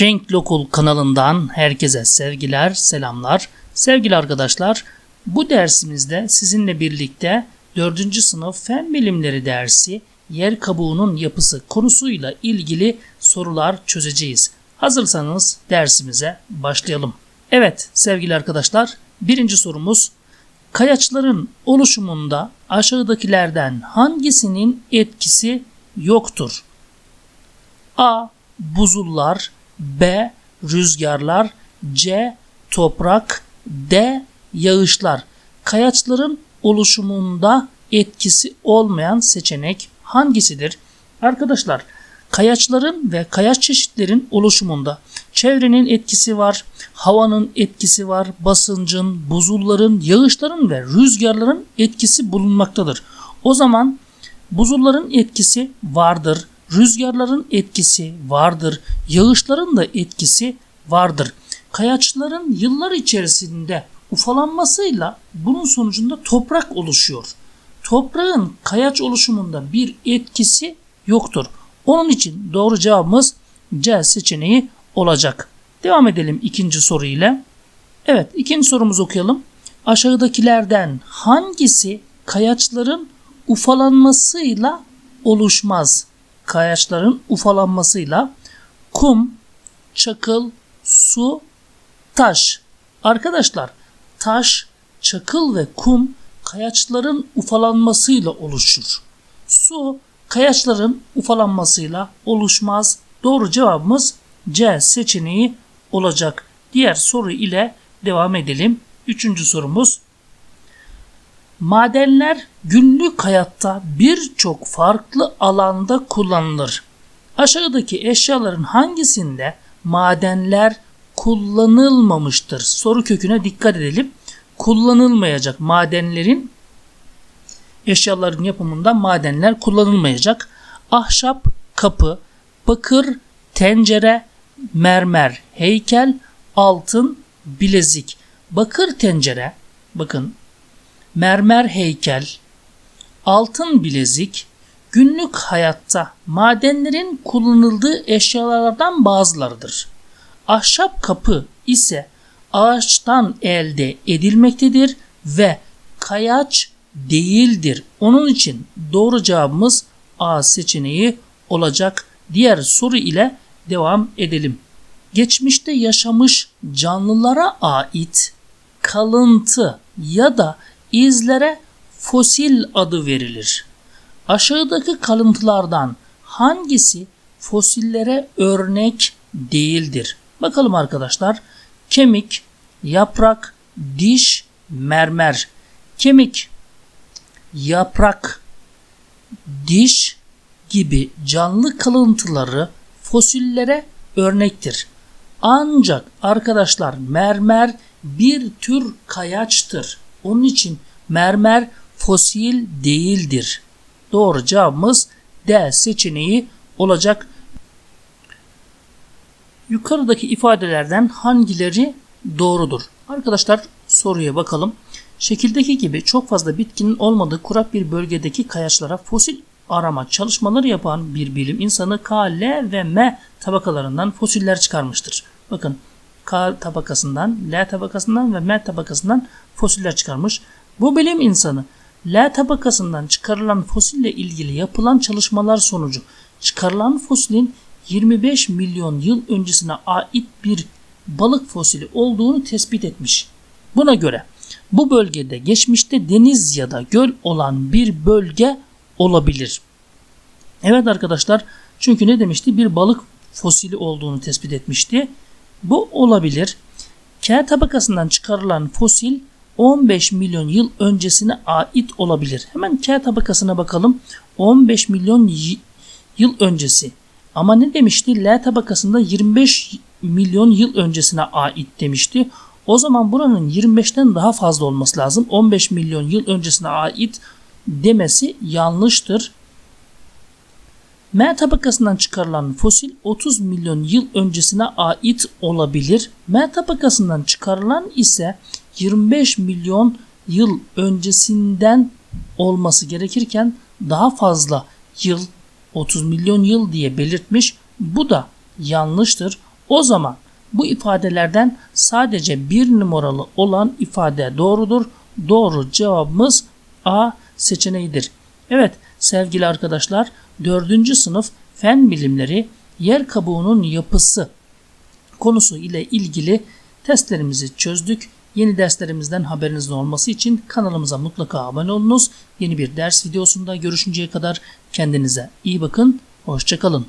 Renkli Okul kanalından herkese sevgiler, selamlar. Sevgili arkadaşlar, bu dersimizde sizinle birlikte 4. sınıf Fen Bilimleri dersi yer kabuğunun yapısı konusuyla ilgili sorular çözeceğiz. Hazırsanız dersimize başlayalım. Evet sevgili arkadaşlar, birinci sorumuz Kayaçların oluşumunda aşağıdakilerden hangisinin etkisi yoktur? A. Buzullar B. Rüzgarlar C. Toprak D. Yağışlar Kayaçların oluşumunda etkisi olmayan seçenek hangisidir? Arkadaşlar kayaçların ve kayaç çeşitlerin oluşumunda çevrenin etkisi var, havanın etkisi var, basıncın, buzulların, yağışların ve rüzgarların etkisi bulunmaktadır. O zaman buzulların etkisi vardır, rüzgarların etkisi vardır, yağışların da etkisi vardır. Kayaçların yıllar içerisinde ufalanmasıyla bunun sonucunda toprak oluşuyor. Toprağın kayaç oluşumunda bir etkisi yoktur. Onun için doğru cevabımız C seçeneği olacak. Devam edelim ikinci soru ile. Evet ikinci sorumuzu okuyalım. Aşağıdakilerden hangisi kayaçların ufalanmasıyla oluşmaz? Kayaçların ufalanmasıyla kum, çakıl, su, taş. Arkadaşlar taş, çakıl ve kum kayaçların ufalanmasıyla oluşur. Su kayaçların ufalanmasıyla oluşmaz. Doğru cevabımız C seçeneği olacak. Diğer soru ile devam edelim. Üçüncü sorumuz. Madenler günlük hayatta birçok farklı alanda kullanılır. Aşağıdaki eşyaların hangisinde madenler kullanılmamıştır? Soru köküne dikkat edelim. Kullanılmayacak madenlerin eşyaların yapımında madenler kullanılmayacak. Ahşap, kapı, bakır, tencere, mermer, heykel, altın, bilezik. Bakır tencere, bakın mermer heykel, altın bilezik, günlük hayatta madenlerin kullanıldığı eşyalardan bazılarıdır. Ahşap kapı ise ağaçtan elde edilmektedir ve kayaç değildir. Onun için doğru cevabımız A seçeneği olacak. Diğer soru ile devam edelim. Geçmişte yaşamış canlılara ait kalıntı ya da izlere fosil adı verilir. Aşağıdaki kalıntılardan hangisi fosillere örnek değildir? Bakalım arkadaşlar. Kemik, yaprak, diş, mermer. Kemik, yaprak, diş gibi canlı kalıntıları fosillere örnektir. Ancak arkadaşlar mermer bir tür kayaçtır. Onun için mermer fosil değildir. Doğru cevabımız D seçeneği olacak. Yukarıdaki ifadelerden hangileri doğrudur? Arkadaşlar soruya bakalım. Şekildeki gibi çok fazla bitkinin olmadığı kurak bir bölgedeki kayaçlara fosil arama çalışmaları yapan bir bilim insanı K, L ve M tabakalarından fosiller çıkarmıştır. Bakın K tabakasından, L tabakasından ve M tabakasından fosiller çıkarmış. Bu bilim insanı L tabakasından çıkarılan fosille ilgili yapılan çalışmalar sonucu çıkarılan fosilin 25 milyon yıl öncesine ait bir balık fosili olduğunu tespit etmiş. Buna göre bu bölgede geçmişte deniz ya da göl olan bir bölge olabilir. Evet arkadaşlar çünkü ne demişti? Bir balık fosili olduğunu tespit etmişti. Bu olabilir. K tabakasından çıkarılan fosil 15 milyon yıl öncesine ait olabilir. Hemen K tabakasına bakalım. 15 milyon yıl öncesi. Ama ne demişti? L tabakasında 25 milyon yıl öncesine ait demişti. O zaman buranın 25'ten daha fazla olması lazım. 15 milyon yıl öncesine ait demesi yanlıştır. M tabakasından çıkarılan fosil 30 milyon yıl öncesine ait olabilir. M tabakasından çıkarılan ise 25 milyon yıl öncesinden olması gerekirken daha fazla yıl 30 milyon yıl diye belirtmiş. Bu da yanlıştır. O zaman bu ifadelerden sadece bir numaralı olan ifade doğrudur. Doğru cevabımız A seçeneğidir. Evet sevgili arkadaşlar 4. sınıf fen bilimleri yer kabuğunun yapısı konusu ile ilgili testlerimizi çözdük. Yeni derslerimizden haberinizin olması için kanalımıza mutlaka abone olunuz. Yeni bir ders videosunda görüşünceye kadar kendinize iyi bakın. Hoşçakalın.